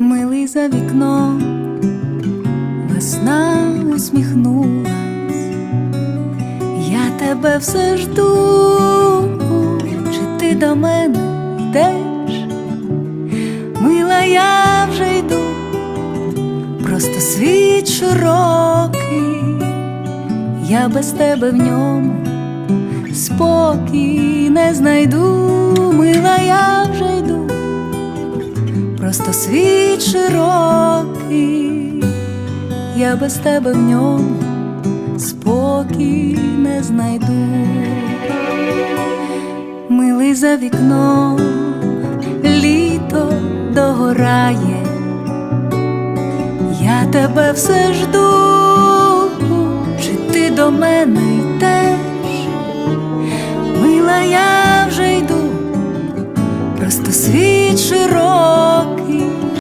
милий за вікном, весна усміхнулась, я тебе все жду, чи ти до мене йдеш, мила, я вже йду, просто світ широкий, я без тебе в ньому спокій не знайду, просто світ широкий, я без тебе в ньому спокій не знайду, милий за вікном, літо догорає, я тебе все жду, чи ти до мене йдеш, мила, я вже йду. Просто світ широкий,